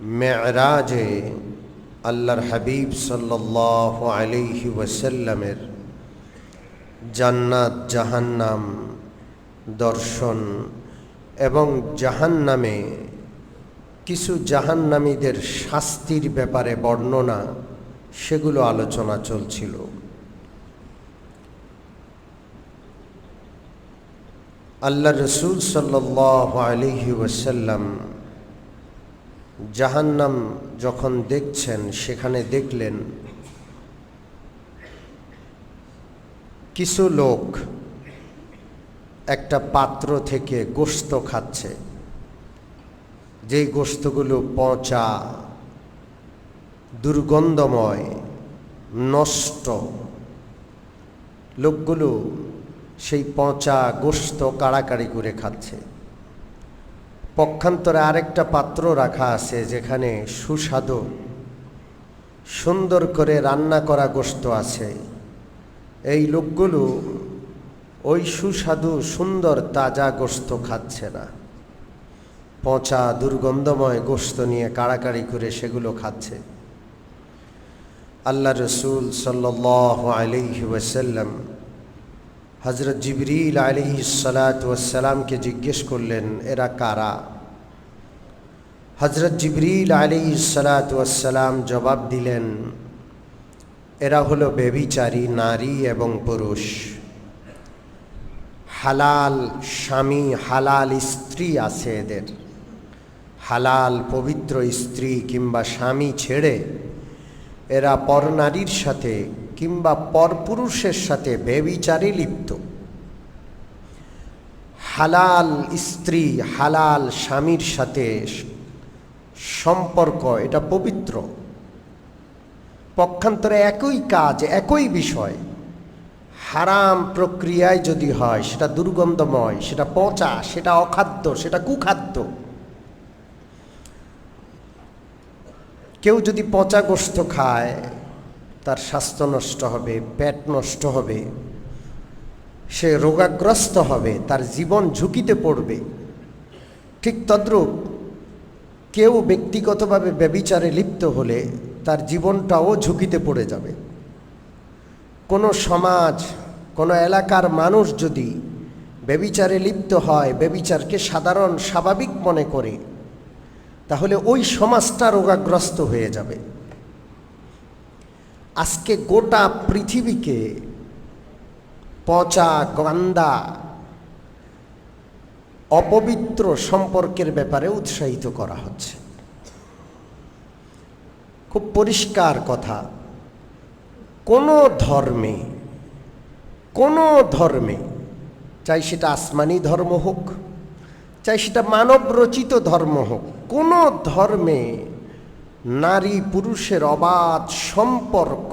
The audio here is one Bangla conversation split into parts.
মেয়রাজে আল্লাহর হাবিব সাল্লাহ আলিহি ওয়াসাল্লামের জান্নাত, জাহান্নাম দর্শন এবং জাহান্নামে কিছু জাহান্নামীদের শাস্তির ব্যাপারে বর্ণনা, সেগুলো আলোচনা চলছিল। আল্লাহ রসুল সাল্লাহ আলিহি ওয়াসাল্লাম জাহান্নাম যখন দেখছেন, সেখানে দেখলেন কিছু লোক একটা পাত্র থেকে গোস্ত খাচ্ছে। যেই গোস্তগুলো পচা, দুর্গন্ধময়, নষ্ট, লোকগুলো সেই পচা গোস্ত কাড়াকাড়ি করে খাচ্ছে। পক্ষান্তরে আরেকটা পাত্র রাখা আছে যেখানে সুস্বাদু, সুন্দর করে রান্না করা গোস্ত আছে। এই লোকগুলো ওই সুস্বাদু, সুন্দর, তাজা গোস্ত খাচ্ছে না। পচা, দুর্গন্ধময় গোস্ত নিয়ে কাড়াকাড়ি করে সেগুলো খাচ্ছে। আল্লাহ রসুল সাল্লাহ আলিহি ওয়াসাল্লাম হজরত জিবরিল আলী সালাতামকে জিজ্ঞেস করলেন, এরা কারা? হজরত জিবরিল আলী সালাতাম জবাব দিলেন, এরা হলো বেবিচারী নারী এবং পুরুষ। হালাল স্বামী, হালাল স্ত্রী আছে এদের। হালাল পবিত্র স্ত্রী কিংবা স্বামী ছেড়ে এরা পরনারীর সাথে কিংবা পরপুরুষের সাথে বেবিচারে লিপ্ত। হালাল স্ত্রী, হালাল স্বামীর সাথে সম্পর্ক, এটা পবিত্র। পক্ষান্তরে একই কাজ, একই বিষয়। হারাম প্রক্রিয়ায় যদি হয়, সেটা দুর্গন্ধময়, সেটা পচা, সেটা অখাদ্য, সেটা কুখাদ্য। কেউ যদি পচা গোস্ত খায় তার স্বাস্থ্য নষ্ট হবে, পেট নষ্ট হবে, সে রোগাগ্রস্ত হবে, তার জীবন ঝুঁকিতে পড়বে। ঠিক তদ্রূপ কেউ ব্যক্তিগতভাবে ব্যবিচারে লিপ্ত হলে তার জীবনটাও ঝুঁকিতে পড়ে যাবে। কোনো সমাজ, কোনো এলাকার মানুষ যদি ব্যবিচারে লিপ্ত হয়, ব্যবিচারকে সাধারণ স্বাভাবিক মনে করে, তাহলে ওই সমাজটা রোগাগ্রস্ত হয়ে যাবে। আজকে গোটা পৃথিবীকে পচা গন্দা অপবিত্র সম্পর্কের ব্যাপারে উৎসাহিত করা হচ্ছে। খুব পরিষ্কার কথা। কোনো ধর্মে কোনো ধর্মে, চাই সেটা আসমানি ধর্ম হোক, চাই সেটা মানব রচিত ধর্ম হোক, কোনো ধর্মে নারী পুরুষের অবাধ সম্পর্ক।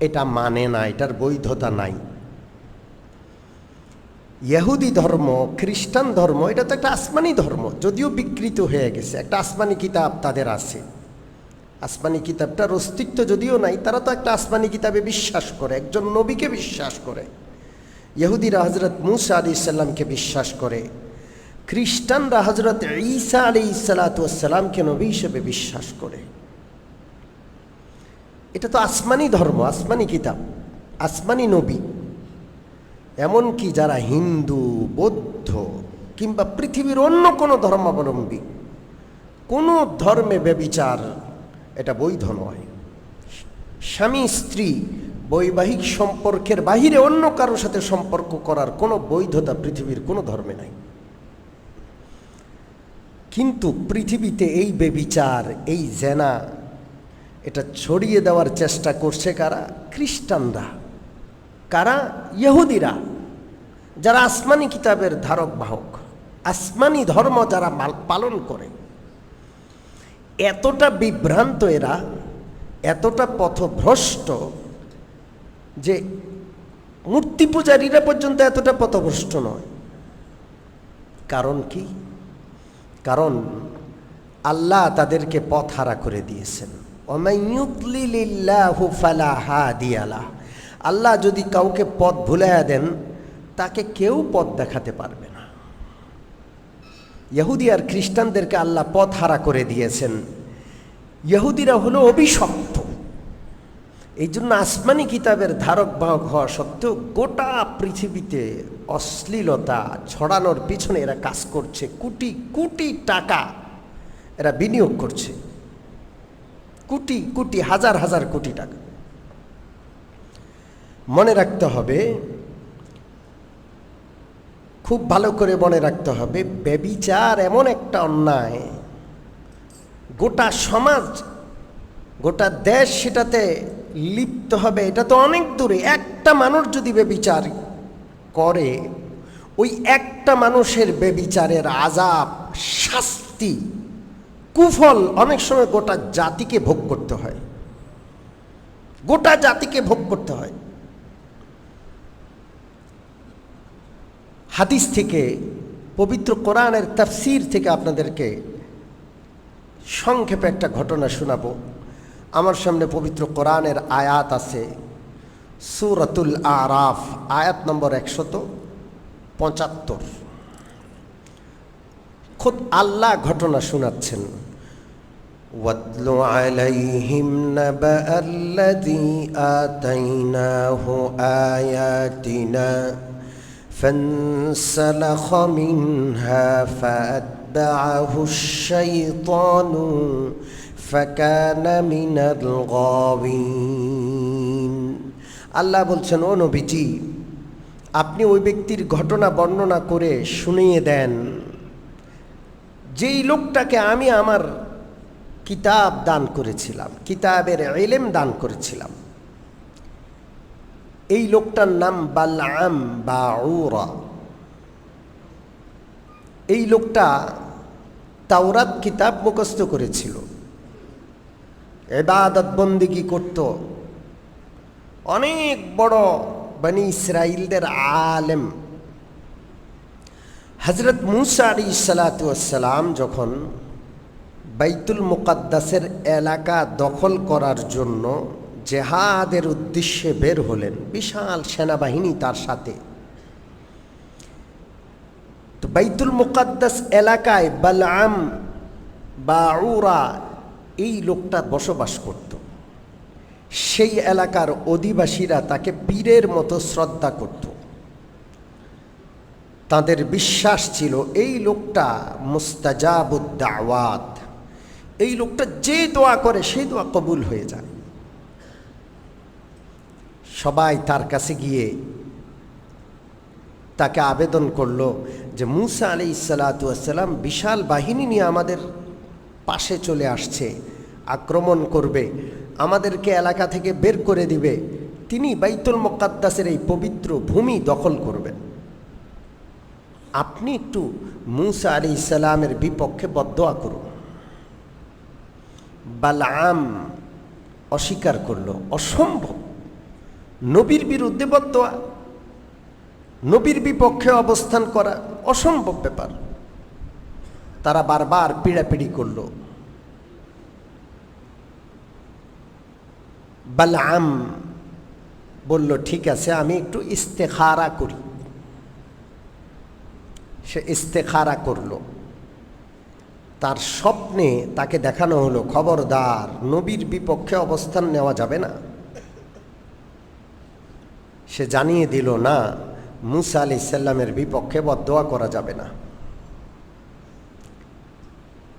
এটা মানে না, এটার বৈধতা নাই। ইহুদি ধর্ম, খ্রিস্টান ধর্ম, এটা তো একটা আসমানি ধর্ম, যদিও বিকৃত হয়ে গেছে। একটা আসমানি কিতাব তাদের আছে। আসমানি কিতাবটার অস্তিত্ব যদিও নাই, তারা তো একটা আসমানি কিতাবে বিশ্বাস করে, একজন নবীকে বিশ্বাস করে। ইহুদিরা হজরত মুসা আলি ইসাল্লামকে বিশ্বাস করে। খ্রিস্টানরা হজরত ঈসা আলী সালাতামকে নবী হিসেবে বিশ্বাস করে। এটা তো আসমানি ধর্ম, আসমানি কিতাব, আসমানি নবী। এমনকি যারা হিন্দু, বৌদ্ধ কিংবা পৃথিবীর অন্য কোনো ধর্মাবলম্বী, কোনো ধর্মে ব্যবিচার এটা বৈধ নয়। স্বামী, স্ত্রী বৈবাহিক সম্পর্কের বাহিরে অন্য কারোর সাথে সম্পর্ক করার কোনো বৈধতা পৃথিবীর কোনো ধর্মে নাই। কিন্তু পৃথিবীতে এই বেবিচার, এই জেনা, এটা ছড়িয়ে দেওয়ার চেষ্টা করছে কারা? খ্রিস্টানরা। কারা? ইহুদিরা। যারা আসমানি কিতাবের ধারক বাহক, আসমানি ধর্ম যারা পালন করে। এতটা বিভ্রান্ত এরা, এতটা পথভ্রষ্ট যে মূর্তি পূজারীরা পর্যন্ত এতটা পথভ্রষ্ট নয়। কারণ কি? কারণ আল্লাহ তাদেরকে পথ হারা করে দিয়েছেন। আল্লাহ যদি কাউকে পথ ভুলাইয়া দেন, তাকে কেউ পথ দেখাতে পারবে না। ইহুদি আর খ্রিস্টানদেরকে আল্লাহ পথ হারা করে দিয়েছেন। ইহুদিরা হলো অভিশপ্ত। এই জন্য আসমানি কিতাবের ধারক বাহক হওয়া সত্ত্বেও গোটা পৃথিবীতে অশ্লীলতা, ছড়ানোর পিছনে এরা কাজ করছে। কোটি কোটি টাকা এরা বিনিয়োগ করছে। কোটি কোটি, হাজার হাজার কোটি টাকা। মনে রাখতে হবে, খুব ভালো করে মনে রাখতে হবে, ব্যবিচার এমন একটা অন্যায়। গোটা সমাজ, গোটা দেশ সেটাতে লিপ্ত হবে। এটা তো অনেক দূরে। একটা মানুষ যদি বেবিচার করে, ওই একটা মানুষের বেবিচারের আজাব শাস্তি, কুফল অনেক সময় গোটা জাতিকে ভোগ করতে হয়। গোটা জাতিকে ভোগ করতে হয়। হাদিস থেকে, পবিত্র কোরআনের তাফসির থেকে আপনাদেরকে সংক্ষেপে একটা ঘটনা শোনাবো। আমার সামনে পবিত্র কোরআনের আয়াত আছে। সুরতুল আরাফ আয়াত নম্বর একশত পঁচাত্তর খোদ আল্লাহ ঘটনা শোনাচ্ছেন واتل عليهم نبأ الذي آتيناه آياتنا فانسلخ منها فأتبعه الشيطان فكان من الغاوين আল্লাহ বলছেন, ও নবীজি, আপনি ওই ব্যক্তির ঘটনা বর্ণনা করে শুনিয়ে দেন। যেই লোকটাকে আমি আমার কিতাব দান করেছিলাম, কিতাবের এলেম দান করেছিলাম, এই লোকটার নাম বালাম বা উরা এই লোকটা তাওরাত কিতাব মুখস্থ করেছিল। এবাদত বন্দিগি করত। অনেক বড় বানি ইসরাইলদের আলেম। হজরত মুসা আলী সালাতাম যখন বাইতুল মুকাদ্দাসের এলাকা দখল করার জন্য জেহাদের উদ্দেশ্যে বের হলেন, বিশাল সেনাবাহিনী তার সাথে। তো বাইতুল মুকাদ্দাস এলাকায় বালাম বা উরা এই লোকটা বসবাস করত। সেই এলাকার অধিবাসীরা তাকে পীরের মতো শ্রদ্ধা করত। তাদের বিশ্বাস ছিল, এই লোকটা মুস্তাজাবুদ্দাওয়াত। এই লোকটা যে দোয়া করে সেই দোয়া কবুল হয়ে যায়। সবাই তার কাছে গিয়ে তাকে আবেদন করল যে, মুসা আলি ইসালাতাম বিশাল বাহিনী নিয়ে আমাদের পাশে চলে আসছে, আক্রমণ করবে। আমাদেরকে এলাকা থেকে বের করে দিবে। তিনি বাইতুল মোকাদ্দাসের এই পবিত্র ভূমি দখল করবেন। আপনি একটু মুসা আলি ইসালামের বিপক্ষে বদোয়া করুন। বালাম অস্বীকার করল, অসম্ভব। নবীর বিরুদ্ধে বদোয়া নবীর বিপক্ষে অবস্থান করা অসম্ভব ব্যাপার। তারা বারবার পিড়াপিড়ি করল বালাম বলল, ঠিক আছে, আমি একটু ইস্তেখারা করি। সে ইস্তেখারা করল। তার স্বপ্নে তাকে দেখানো হলো, খবরদার, নবীর বিপক্ষে অবস্থান নেওয়া যাবে না। সে জানিয়ে দিল, না, মুসা আলি সাল্লামের বিপক্ষে বদোয়া করা যাবে না।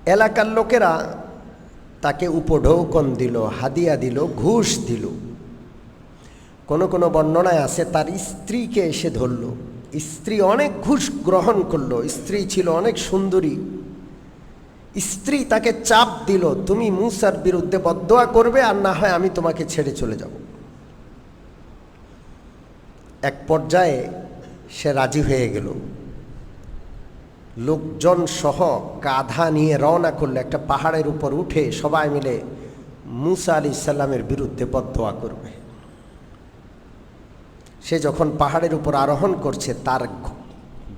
এলাকার লোকেরা তাকে উপঢৌকন দিল, হাদিয়া দিল, ঘুষ দিল। কোনো কোনো বর্ণনায় আছে, তার স্ত্রীকে এসে ধরল। স্ত্রী অনেক ঘুষ গ্রহণ করল, স্ত্রী ছিল অনেক সুন্দরী। স্ত্রী তাকে চাপ দিল, তুমি মুসার বিরুদ্ধে বদোয়া করবে আর না হয় আমি তোমাকে ছেড়ে চলে যাব। এক পর্যায়ে সে রাজি হয়ে গেল। লোকজন সহ গাধা নিয়ে রওনা করলে, একটা পাহাড়ের উপর উঠে সবাই মিলে মুসা আলি সাল্লামের বিরুদ্ধে বদোয়া করবে। সে যখন পাহাড়ের উপর আরোহণ করছে, তার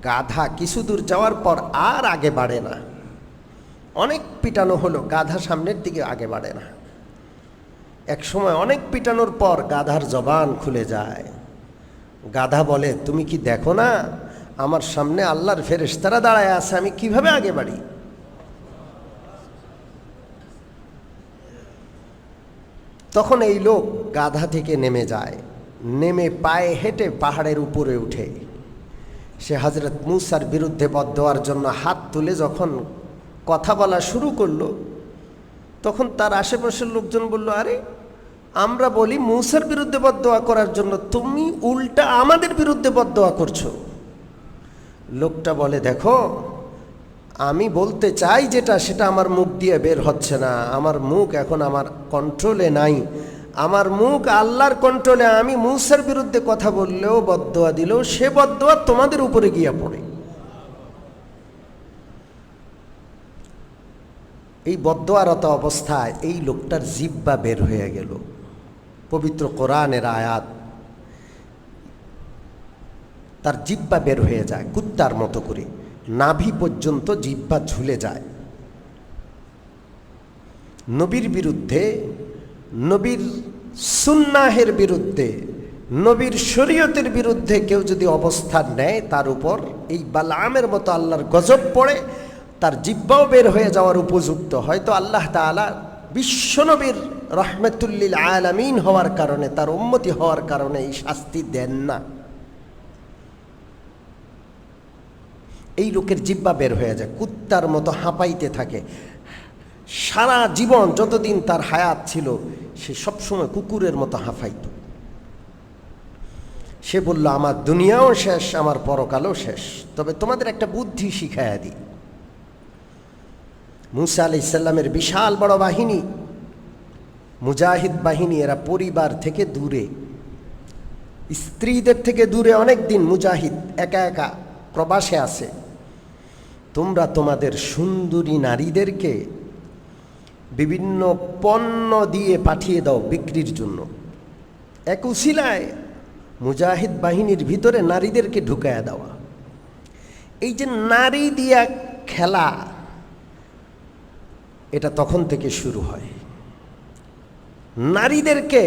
গাধা কিছু দূর যাওয়ার পর আর আগে বাড়ে না। অনেক পিটানো হলো, গাধা সামনের দিকে আগে বাড়ে না। এক সময় অনেক পিটানোর পর গাধার জবান খুলে যায়। গাধা বলে, তুমি কি দেখো না আমার সামনে আল্লাহর ফেরেশতারা দাঁড়ায় আছে, আমি কীভাবে আগে বাড়ি? তখন এই লোক গাধা থেকে নেমে যায়, নেমে পায়ে হেঁটে পাহাড়ের উপরে উঠে। সে হজরত মুসার বিরুদ্ধে পথ দেওয়ার জন্য হাত তুলে যখন কথা বলা শুরু করল, তখন তার আশেপাশের লোকজন বলল, আরে, আমরা বলি মুসার বিরুদ্ধে বদোয়া করার জন্য তুমি উল্টা আমাদের বিরুদ্ধে বদোয়া করছ। লোকটা বলে, দেখো, আমি বলতে চাই যেটা, সেটা আমার মুখ দিয়ে বের হচ্ছে না। আমার মুখ এখন আমার কন্ট্রোলে নাই। আমার মুখ আল্লাহর কন্ট্রোলে আমি মুসার বিরুদ্ধে কথা বললেও বদোয়া দিলেও সে বদোয়া তোমাদের উপরে গিয়া পড়ে। এই বদোয়ারত অবস্থায় এই লোকটার জিব্বা বের হয়ে গেল। পবিত্র কোরআনের আয়াত। তার জিব্বা বের হয়ে যায় কুত্তার মতো করে। নাভি পর্যন্ত জিব্বা ঝুলে যায়। নবীর বিরুদ্ধে, নবীর সুন্নাহের বিরুদ্ধে, নবীর শরীয়তের বিরুদ্ধে কেউ যদি অবস্থান নেয়, তার উপর এই বালামের মতো আল্লাহর গজব পড়ে, তার জিব্বাও বের হয়ে যাওয়ার উপযুক্ত। হয়তো আল্লাহ তালা বিশ্বনবীর রহমতুল্লিল আলামিন হওয়ার কারণে, তার উন্মতি হওয়ার কারণে এই শাস্তি দেন না। এই লোকের জিব্বা বের হয়ে যায়, কুত্তার মতো হাঁপাইতে থাকে। সারা জীবন যতদিন তার হায়াত ছিল, সে সবসময় কুকুরের মতো হাঁফাইত সে বলল, আমার দুনিয়াও শেষ, আমার পরকালও শেষ। তবে তোমাদের একটা বুদ্ধি শিখাইয়া দিই। মুসা আলি ইসাল্লামের বিশাল বড় বাহিনী, মুজাহিদ বাহিনী, এরা পরিবার থেকে দূরে। স্ত্রীদের থেকে দূরে অনেক দিন মুজাহিদ একা একা প্রবাসে আছে। তোমরা তোমাদের সুন্দরী নারীদেরকে বিভিন্ন পণ্য দিয়ে পাঠিয়ে দাও বিক্রির জন্য। এক উশিলায় মুজাহিদ বাহিনীর ভিতরে নারীদেরকে ঢুকায়া দেওয়া। এই যে নারী দিয়া খেলা, এটা তখন থেকে শুরু হয়। নারীদেরকে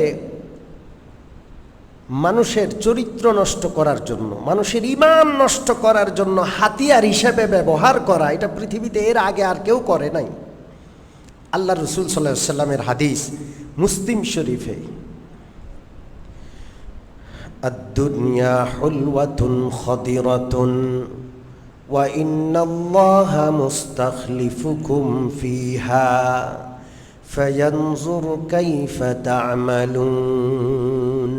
মানুষের চরিত্র নষ্ট করার জন্য মানুষের ইমান নষ্ট করার জন্য হাতিয়ার হিসেবে ব্যবহার করা এটা পৃথিবীতে এর আগে আর কেউ করে নাই আল্লাহ রসুল সাল্লাহ সাল্লামের হাদিস মুসলিম শরীফে الدنيا حلوة خضرة وإن الله مستخلفكم فيها فينظر كيف تعملون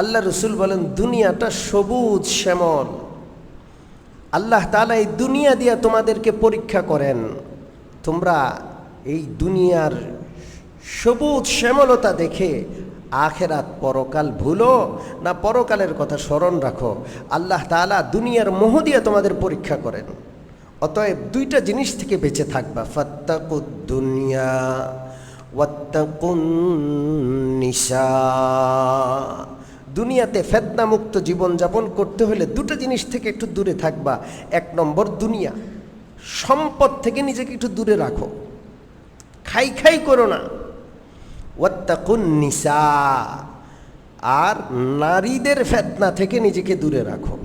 আল্লাহ রসুল বলেন, দুনিয়াটা সবুজ শ্যামল। আল্লাহ তালা এই দুনিয়া দিয়া তোমাদেরকে পরীক্ষা করেন। তোমরা এই দুনিয়ার সবুজ শ্যামলতা দেখে আখেরাত পরকাল ভুলো না পরকালের কথা স্মরণ রাখো। আল্লাহ তালা দুনিয়ার মোহ দিয়ে তোমাদের পরীক্ষা করেন। অতএব দুইটা জিনিস থেকে বেঁচে থাকবা। ফাত্তাকুদ দুনিয়া, ওয়াত্তাকুন নিশা দুনিয়াতে ফেতনামুক্ত জীবনযাপন করতে হলে দুটো জিনিস থেকে একটু দূরে থাকবা এক নম্বর দুনিয়া সম্পদ থেকে নিজেকে একটু দূরে রাখো খাই খাই করো না ওয়াত্তাকুন নিসা আর নারীদের ফেতনা থেকে নিজেকে দূরে রাখো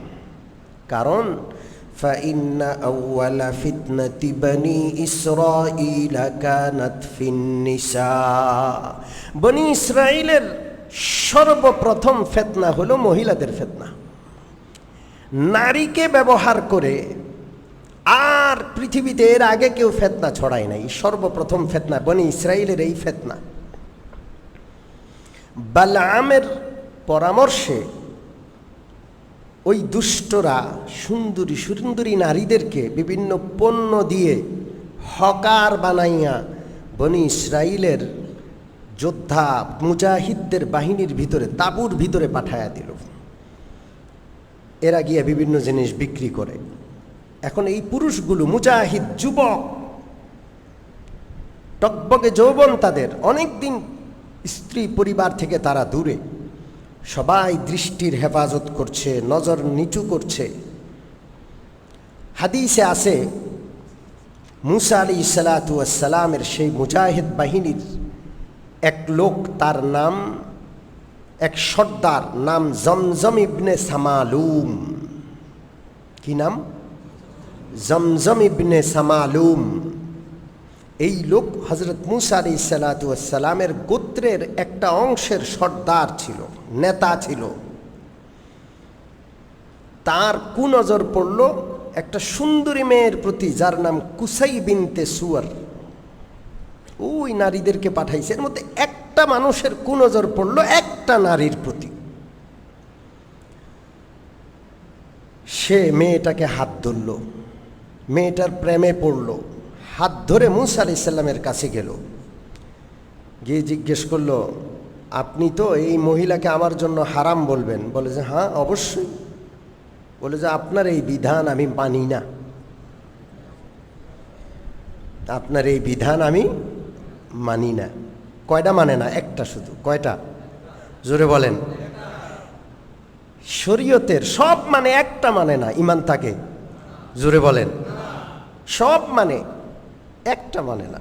কারণ فإن أول فتنة بني إسرائيل كانت في النساء বনি ইসরায়েলের সর্বপ্রথম ফেতনা হলো মহিলাদের ফেতনা। নারীকে ব্যবহার করে আর পৃথিবীতে এর আগে কেউ ফেতনা ছড়ায় নাই। সর্বপ্রথম ফেতনা, বনি ইসরায়েলের এই ফেতনা। বালামের পরামর্শে ওই দুষ্টরা সুন্দরী সুন্দরী নারীদেরকে বিভিন্ন পণ্য দিয়ে হকার বানাইয়া বনি ইসরায়েলের যোদ্ধা মুজাহিদদের বাহিনীর ভিতরে, তাবুর ভিতরে পাঠায়া দিল। এরা গিয়ে বিভিন্ন জিনিস বিক্রি করে। এখন এই পুরুষগুলো মুজাহিদ, যুবক টকবকে যৌবন তাদের। অনেক দিন স্ত্রী পরিবার থেকে তারা দূরে। সবাই দৃষ্টির হেফাজত করছে, নজর নিচু করছে। হাদিসে আছে, মুসা আলী সালাতামের সেই মুজাহিদ বাহিনীর এক লোক তার নাম, এক সর্দার নাম জমজম ইবনে সামালুম। কি নাম? জমজম ইবনে সামালুম। এই লোক হজরত মুসা আলি সালাতামের গোত্রের একটা অংশের সর্দার ছিল, নেতা ছিল। তার কুনজর পড়ল একটা সুন্দরী মেয়ের প্রতি, যার নাম কুসাই বিনতে সুয়ার। ওই নারীদেরকে পাঠাইছে। এর মধ্যে একটা মানুষের কুনজর পড়ল, একটা নারীর প্রতি। সে মেয়েটাকে হাত ধরল, মেয়েটার প্রেমে পড়ল, হাত ধরে মুসা আলি সাল্লামের কাছে গেল। গিয়ে জিজ্ঞেস করল, আপনি তো এই মহিলাকে আমার জন্য হারাম বলবেন? বলে যে হ্যাঁ অবশ্যই। বলে যে, আপনার এই বিধান আমি মানি না। আপনার এই বিধান আমি মানি না। কয়টা মানে না? একটা শুধু। কয়টা? জোরে বলেন। শরীয়তের সব মানে একটা মানে না, ইমান থাকে। জোরে বলেন। সব মানে একটা মানে না।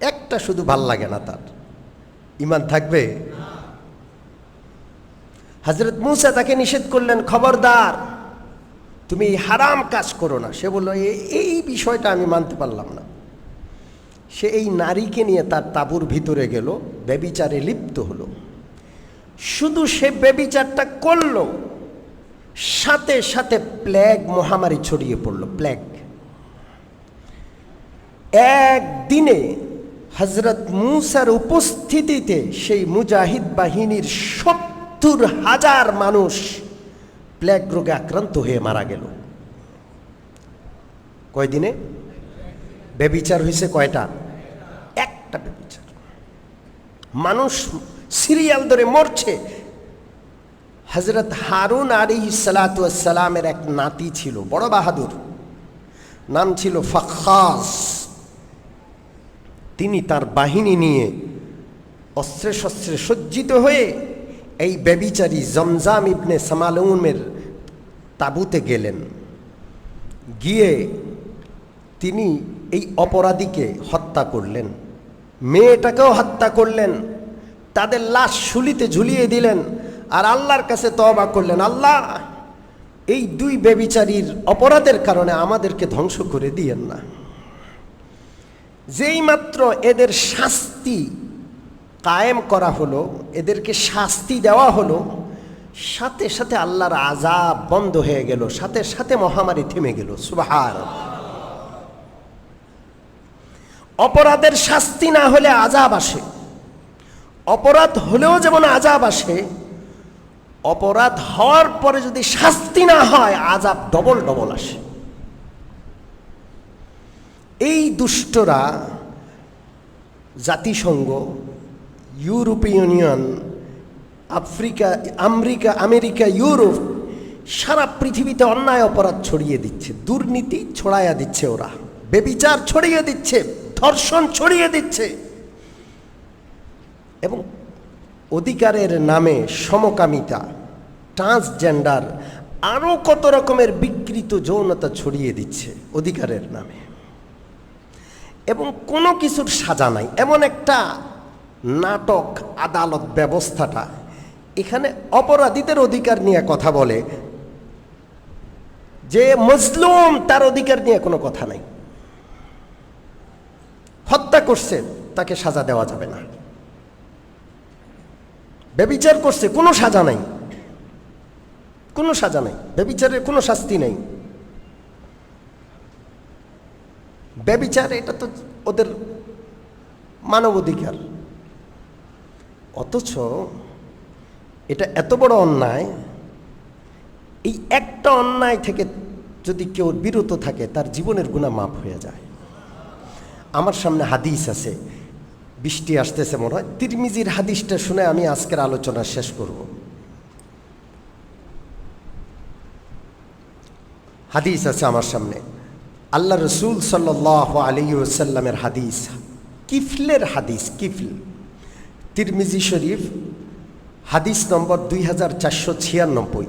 একটা শুধু ভালো লাগে না তার। ইমান থাকবে? হজরত মুসা তাকে নিষেধ করলেন, খবরদার, তুমি হারাম কাজ করো না। সে বলল, "এ- এই বিষয়টা আমি মানতে পারলাম না। সে এই নারীকে নিয়ে তার তাঁবুর ভিতরে গেল, ব্যবিচারে লিপ্ত হলো। শুধু সে ব্যবিচারটা করল, সাথে সাথে প্ল্যাগ মহামারী ছড়িয়ে পড়ল প্ল্যাগ একদিনে হজরত মুসার উপস্থিতিতে সেই মুজাহিদ বাহিনীর সত্তর হাজার মানুষ প্ল্যাগ রোগে আক্রান্ত হয়ে মারা গেল। কয়দিনে? বেবিচার হয়েছে কয়টা? একটা বেবিচার মানুষ সিরিয়াল ধরে মরছে। হজরত হারুন আলী সালাতামের এক নাতি ছিল, বড় বাহাদুর। নাম ছিল ফখাস তিনি তার বাহিনী নিয়ে অস্ত্রে শস্ত্রে সজ্জিত হয়ে এই ব্যবিচারী জমজাম ইবনে সামালুমের তাঁবুতে গেলেন। গিয়ে তিনি এই অপরাধীকে হত্যা করলেন। মেয়েটাকেও হত্যা করলেন, তাদের লাশ শুলিতে ঝুলিয়ে দিলেন আর আল্লাহর কাছে তবা করলেন। আল্লাহ, এই দুই বেবিচারীর অপরাধের কারণে আমাদেরকে ধ্বংস করে দিয়েন না। যেই মাত্র এদের শাস্তি কায়েম করা হলো, এদেরকে শাস্তি দেওয়া হলো, সাথে সাথে আল্লাহর আজাব বন্ধ হয়ে গেল, সাথে সাথে মহামারী থেমে গেল। সুবাহার অপরাধের শাস্তি না হলে আজাব আসে। অপরাধ হলেও যেমন আজাব আসে, অপরাধ হওয়ার পরে যদি শাস্তি না হয় আজাব ডবল ডবল আসে। এই দুষ্টরা জাতিসংঘ, European union, Africa, America America, Europe, সারা পৃথিবীতে অন্যায় অপরাধ ছড়িয়ে দিচ্ছে, দুর্নীতি ছড়াইয়া দিচ্ছে ওরা, বেবিচার ছড়িয়ে দিচ্ছে। ধর্ষণ ছড়িয়ে দিচ্ছে। এবং অধিকারের নামে সমকামিতা ট্রান্সজেন্ডার আরও কত রকমের বিকৃত যৌনতা ছড়িয়ে দিচ্ছে অধিকারের নামে। এবং কোনো কিছুর সাজা নাই। এমন একটা নাটক আদালত ব্যবস্থাটা, এখানে অপরাধীদের অধিকার নিয়ে কথা বলে, যে মজলুম তার অধিকার নিয়ে কোনো কথা নাই। হত্যা করছে, তাকে সাজা দেওয়া যাবে না। বেবিচার করছে, কোনো সাজা নাই। কোনো সাজা নাই। বেবিচারের কোনো শাস্তি নেই। ব্যবিচার, এটা তো ওদের মানবাধিকার। অথচ এটা এত বড় অন্যায়, এই একটা অন্যায় থেকে যদি কেউ বিরত থাকে, তার জীবনের গুণা মাপ হয়ে যায়। আমার সামনে হাদিস আছে। বৃষ্টি আসতেছে মনে হয়। তিরমিজির হাদিসটা শুনে আমি আজকের আলোচনা শেষ করব। হাদিস আছে আমার সামনে। আল্লাহ রসুল সাল্লাহ আলী ওসাল্লামের হাদিস। কিফলের হাদিস, কিফল। তিরমিজি শরীফ, হাদিস নম্বর দুই হাজার চারশো ছিয়ানব্বই।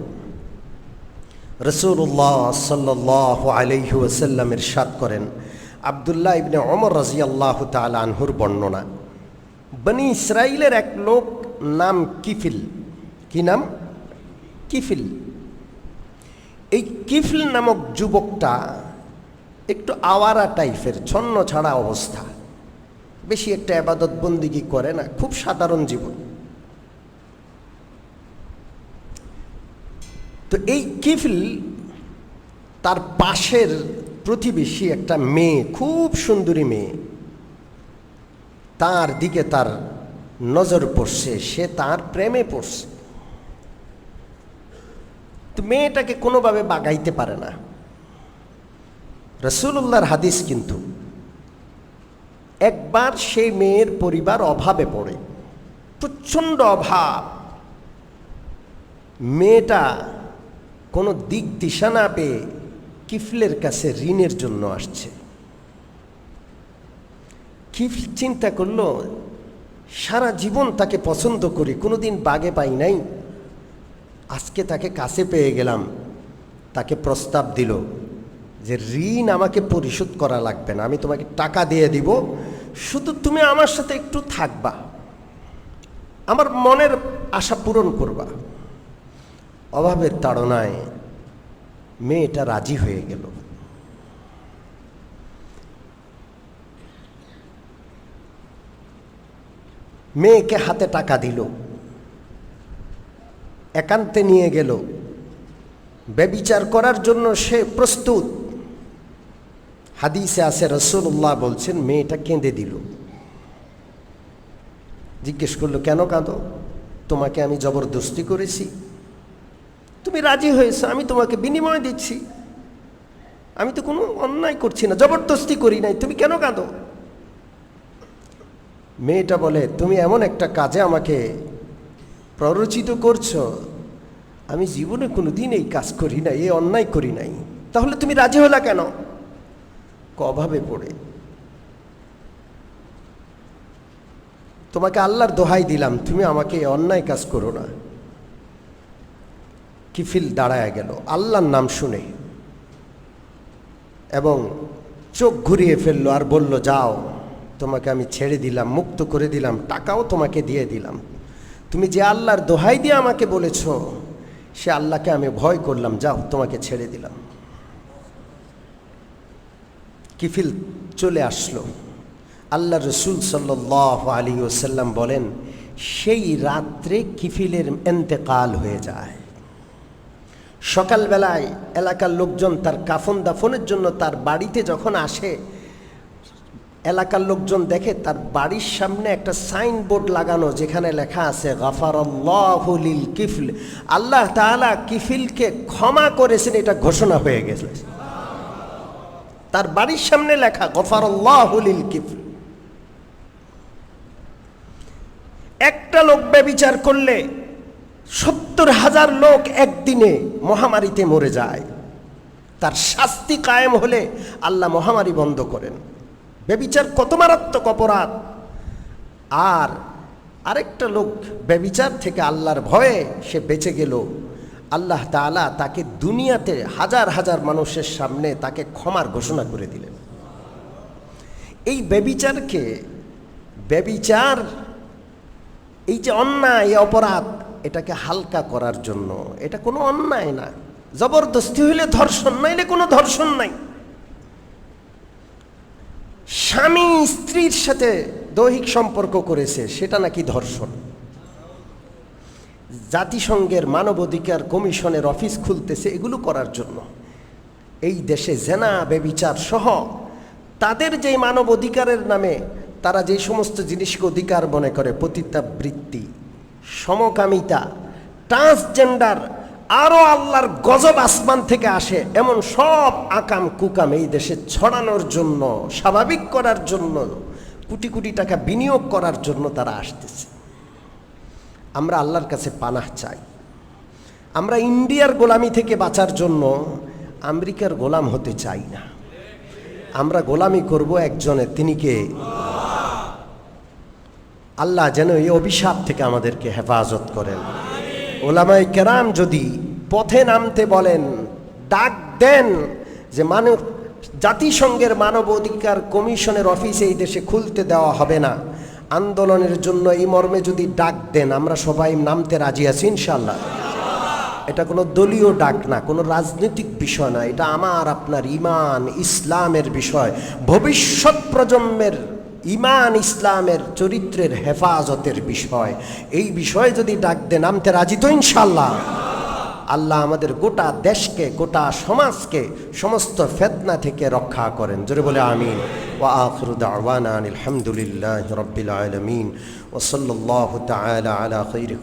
রসুল্লাহ সাল্লাহ আলহি সাদ করেন আবদুল্লাহ ইবনে অমর রাজি আল্লাহ আনহুর বর্ণনা। বনি ইসরায়েলের এক লোক নাম কিফিল। কি নাম? কিফিল। এই কিফল নামক যুবকটা একটু আওয়ারা টাইপের, ছন্ন ছাড়া অবস্থা। বেশি একটা আবাদত বন্দিগি করে না? খুব সাধারণ জীবন। তো এই কিফল তার পাশের প্রতিবেশী একটা মেয়ে, খুব সুন্দরী মেয়ে। তার দিকে তার নজর পড়ছে, সে তার প্রেমে পড়ছে। তো মেয়েটাকে কোনোভাবে বাগাইতে পারে না। রসুল্লাহর হাদিস কিন্তু একবার সেই মেয়ের পরিবার অভাবে পড়ে, প্রচণ্ড অভাব। মেয়েটা কোনো দিক দিশা না পেয়ে কিফলের কাছে ঋণের জন্য আসছে। কিফল চিন্তা করল, সারা জীবন তাকে পছন্দ করি, কোনোদিন বাগে পাই নাই। আজকে তাকে কাছে পেয়ে গেলাম। তাকে প্রস্তাব দিল যে, ঋণ আমাকে পরিশোধ করা লাগবে না, আমি তোমাকে টাকা দিয়ে দিব। শুধু তুমি আমার সাথে একটু থাকবা। আমার মনের আশা পূরণ করবা। অভাবের তাড়নায় মেয়েটা রাজি হয়ে গেল। মেয়েকে হাতে টাকা দিল। একান্তে নিয়ে গেল। ব্যবিচার করার জন্য সে প্রস্তুত। হাদিসে আছে রসুল্লাহ বলছেন, মেয়েটা কেঁদে দিল। জিজ্ঞেস করল, কেন কাঁদো? তোমাকে আমি জবরদস্তি করেছি। তুমি রাজি হয়েছো, আমি তোমাকে বিনিময় দিচ্ছি। আমি তো কোনো অন্যায় করছি না, জবরদস্তি করি নাই, তুমি কেন কাঁদো? মেয়েটা বলে, তুমি এমন একটা কাজে আমাকে প্ররোচিত করছ, আমি জীবনে কোনো দিন এই কাজ করি নাই, এই অন্যায় করি নাই। তাহলে তুমি রাজি হলা কেন? অভাবে পড়ে। তোমাকে আল্লাহর দোহাই দিলাম, তুমি আমাকে অন্যায় কাজ করো না। কিফিল দাঁড়ায় গেল। আল্লাহর নাম শুনে এবং চোখ ঘুরিয়ে ফেলল আর বলল, যাও, তোমাকে আমি ছেড়ে দিলাম, মুক্ত করে দিলাম, টাকাও তোমাকে দিয়ে দিলাম। তুমি যে আল্লাহর দোহাই দিয়ে আমাকে বলেছ, সে আল্লাহকে আমি ভয় করলাম, যাও, তোমাকে ছেড়ে দিলাম। কিফিল চলে আসলো। আল্লাহ রসুল সাল্লাহ আলী ওসাল্লাম বলেন, সেই রাত্রে কিফিলের এন্তেকাল হয়ে যায়। সকালবেলায় এলাকার লোকজন তার কাফন দাফনের জন্য তার বাড়িতে যখন আসে, এলাকার লোকজন দেখে তার বাড়ির সামনে একটা সাইনবোর্ড লাগানো যেখানে লেখা আছে গাফারল্লাহুলিল কিফল। আল্লাহ তাআলা কিফিলকে ক্ষমা করেছেন, এটা ঘোষণা হয়ে গেছে। তার বাড়ির সামনে লেখা গফার গফারল্লাহুলিল কিফল। একটা লোক ব্যবিচার করলে সত্তর হাজার লোক একদিনে মহামারীতে মরে যায়। তার শাস্তি কায়েম হলে আল্লাহ মহামারী বন্ধ করেন। ব্যবিচার কত মারাত্মক অপরাধ। আর আরেকটা লোক ব্যবিচার থেকে আল্লাহর ভয়ে সে বেঁচে গেল। আল্লাহ তালা তাকে দুনিয়াতে হাজার হাজার মানুষের সামনে তাকে ক্ষমার ঘোষণা করে দিলেন। এই ব্যবিচারকে, ব্যবিচার, এই যে অন্যায় অপরাধ এটাকে হালকা করার জন্য। এটা কোনো অন্যায় না। জবরদস্তি হইলে ধর্ষণ, নাইলে কোনো ধর্ষণ নাই। স্বামী স্ত্রীর সাথে দৈহিক সম্পর্ক করেছে, সেটা নাকি ধর্ষণ। জাতিসংঘের মানবাধিকার কমিশনের অফিস খুলতেছে এগুলো করার জন্য। এই দেশে জেনা বেবিচার সহ তাদের যে মানব অধিকারের নামে তারা যে সমস্ত জিনিসকে অধিকার মনে করে, পতিতাবৃত্তি সমকামিতা ট্রান্সজেন্ডার আরও আল্লাহর গজব আসমান থেকে আসে, এমন সব আকাম কুকাম এই দেশে ছড়ানোর জন্য, স্বাভাবিক করার জন্য, কোটি কোটি টাকা বিনিয়োগ করার জন্য তারা আসতেছে। আমরা আল্লাহর কাছে পানাহ চাই। আমরা ইন্ডিয়ার গোলামি থেকে বাঁচার জন্য আমেরিকার গোলাম হতে চাই না। আমরা গোলামি করব একজনের, তিনি কে? আল্লাহ যেন এই অভিশাপ থেকে আমাদেরকে হেফাজত করেন। ওলামাই কেরাম যদি পথে নামতে বলেন, ডাক দেন যে মানুষ জাতিসংঘের মানব অধিকার কমিশনের অফিস এই দেশে খুলতে দেওয়া হবে না। আন্দোলনের জন্য এই মর্মে যদি ডাক দেন, আমরা সবাই নামতে রাজি আছি ইনশাল্লাহ এটা কোনো দলীয় ডাক না, কোনো রাজনৈতিক বিষয় না, এটা আমার, আপনার ইমান, ইসলামের বিষয়। ভবিষ্যৎ প্রজন্মের ইমান ইসলামের চরিত্রের হেফাজতের বিষয়। এই বিষয়ে যদি ডাক দেন, নামতে রাজি তো ইনশাল্লাহ আল্লাহ আমাদের গোটা দেশকে, গোটা সমাজকে সমস্ত ফেতনা থেকে রক্ষা করেন। জোরে বলে আমিন। আনিল হামদুলিল্লাহি রাব্বিল আলামিন। ওয়া সাল্লাল্লাহু তাআলা আলা খাইরি